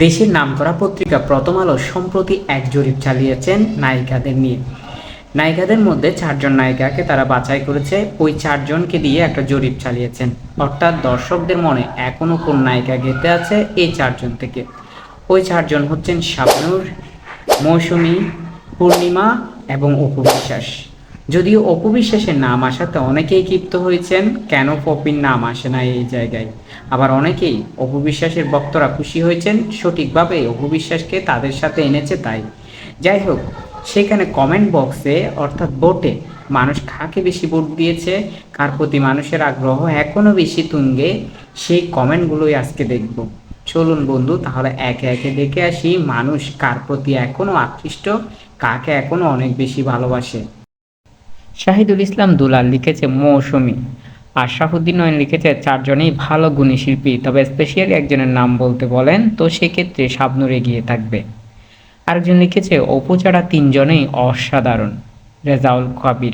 দেশের নামকরা পত্রিকা প্রথম আলো সম্প্রতি এক জরিপ চালিয়েছেন নায়িকাদের নিয়ে। নায়িকাদের মধ্যে চারজন নায়িকাকে তারা বাছাই করেছে, ওই চারজনকে দিয়ে একটা জরিপ চালিয়েছেন। অর্থাৎ দর্শকদের মনে এখনও কোন নায়িকা গেতে আছে এই চারজন থেকে। ওই চারজন হচ্ছেন শাবনুর, মৌসুমী, পূর্ণিমা এবং অপু বিশ্বাস। যদিও অপু বিশ্বাসের নাম আসাতে অনেকেই ক্ষিপ্ত হয়েছেন, কেন পপির নাম আসে না এই জায়গায়? আবার অনেকেই অপু বিশ্বাসের ভক্তরা খুশি হয়েছেন, সঠিকভাবে অপু বিশ্বাসকে তাদের সাথে এনেছে তাই। যাই হোক, সেখানে কমেন্ট বক্সে অর্থাৎ ভোটে মানুষ কাকে বেশি ভোট দিয়েছে, কার প্রতি মানুষের আগ্রহ এখনও বেশি তুঙ্গে, সেই কমেন্টগুলোই আজকে দেখব। চলুন বন্ধু, তাহলে একে একে দেখে আসি মানুষ কার প্রতি এখনও আকৃষ্ট, কাকে এখনও অনেক বেশি ভালোবাসে। শাহিদুল ইসলাম দুলাল লিখেছে মৌসুমি। আশরাফুদ্দিন নয়ন লিখেছে চারজনেই ভালো গুণী শিল্পী, তবে স্পেশালি একজনের নাম বলতে বলেন, তো সেক্ষেত্রে শাবনুর এগিয়ে থাকবে। আরেকজন লিখেছে, অপু ছাড়া তিনজনেই অসাধারণ। রেজাউল কবির।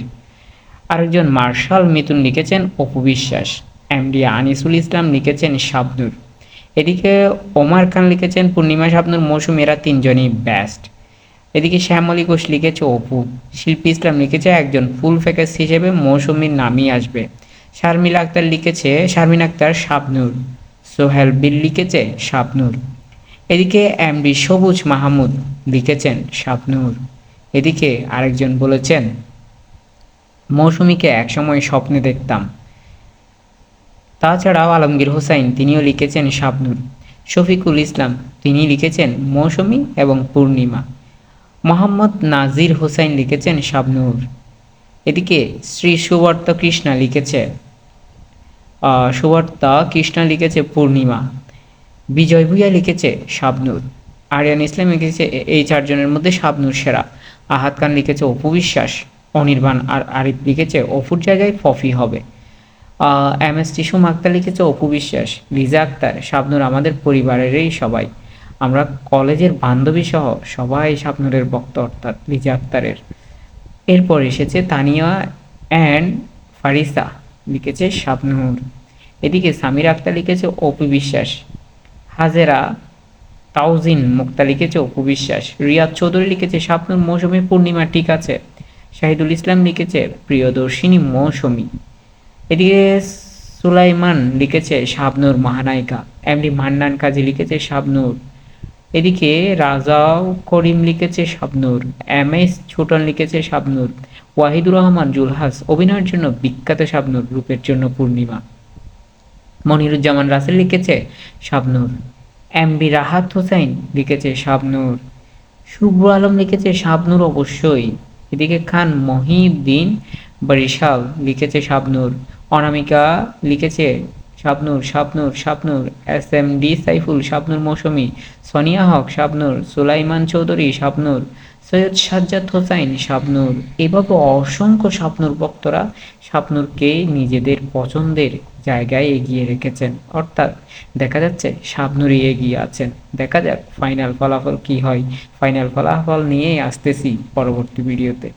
আরেকজন, মার্শাল মিতুন লিখেছেন, অপু বিশ্বাস। এমডি আনিসুল ইসলাম লিখেছেন, শাবনুর। এদিকে ওমার খান লিখেছেন, পূর্ণিমা, শাবনুর, মৌসুম, এরা তিনজনই বেস্ট এদিকে শ্যামলী ঘোষ লিখেছে, অপু, শিল্পী ইসলাম লিখেছে, একজন ফুল ফ্যাকেস হিসেবে মৌসুমীর নামই আসবে। শারমিল আক্তার লিখেছে, শারমিন আক্তার শাবনুর। সোহেল বিল লিখেছে, শাবনুর। এদিকে এমডি সবুজ মাহমুদ লিখেছেন, শাবনুর। এদিকে আরেকজন বলেছেন, মৌসুমীকে একসময় স্বপ্নে দেখতাম। তাছাড়াও আলমগীর হোসাইন তিনিও লিখেছেন, শাবনুর। শফিকুল ইসলাম তিনি লিখেছেন, মৌসুমী এবং পূর্ণিমা। মোহাম্মদ নাজির হোসাইন লিখেছেন শাবনুর। এদিকে শ্রী সুবর্ত কৃষ্ণা লিখেছে সুবর্তা কৃষ্ণা লিখেছে পূর্ণিমা। বিজয় ভুইয়া লিখেছে শাবনুর। আরিয়ান ইসলাম লিখেছে এই চারজনের মধ্যে শাবনুর সেরা। আহাত খান লিখেছে অপু বিশ্বাস, অনির্বাণ আর আরিফ লিখেছে অপুর জায়গায় ফফি হবে। এম এস টিসুম আক্তার লিখেছে অপু বিশ্বাস, লিজা আক্তার, শাবনুর আমাদের পরিবারেরই সবাই। আমরা কলেজের বান্ধবী সহ সবাই শাবনুরের ভক্ত অর্থাৎ লিজা আক্তারের। এরপর এসেছে তানিয়া অ্যান্ড ফারিসা, লিখেছে শাবনুর। এদিকে সামির আক্তার লিখেছে অপু বিশ্বাস। হাজেরা তাউজিন মুক্তা লিখেছে অপু বিশ্বাস। রিয়াদ চৌধুরী লিখেছে শাবনুর মৌসুমী পূর্ণিমা, ঠিক আছে। শাহিদুল ইসলাম লিখেছে প্রিয়দর্শিনী মৌসুমী। এদিকে সুলাইমান লিখেছে শাবনুর মহানায়িকা। এমডি মান্নান কাজী লিখেছে শাবনুর। এদিকে রাজাও করিম লিখেছে শাবনুর, এম এস ছোটন লিখেছে শাবনুর, ওয়াহিদুর রহমান, জুলহাস অভিনয়ের জন্য বিখ্যাত শাবনুর রূপের জন্য পূর্ণিমা। মনিরুজ্জামান রাসেল লিখেছে শাবনুর, এম বি রাহাত হোসাইন লিখেছে শাবনুর, শুভ্র আলম লিখেছে শাবনুর অবশ্যই, এদিকে খান মহিউদ্দিন বরিশাল লিখেছে শাবনুর, অনামিকা লিখেছে Shabnur Shabnur Shabnur, S M D, Saiful, Shabnur Moushumi, Sonia Haque, Shabnur, Sulaiman Chowdhury, Shabnur, Syed Sajjad Hossain, Shabnur. এভাবে অসংখ্য শাবনুর বক্তরা শাবনুরকে নিজেদের পছন্দের জায়গায় এগিয়ে রেখেছেন। অর্থাৎ দেখা যাচ্ছে শাবনুরই এগিয়ে আছেন। দেখা যাক ফাইনাল ফলাফল কি হয়। ফাইনাল ফলাফল নিয়েই আসতেছি পরবর্তী ভিডিওতে।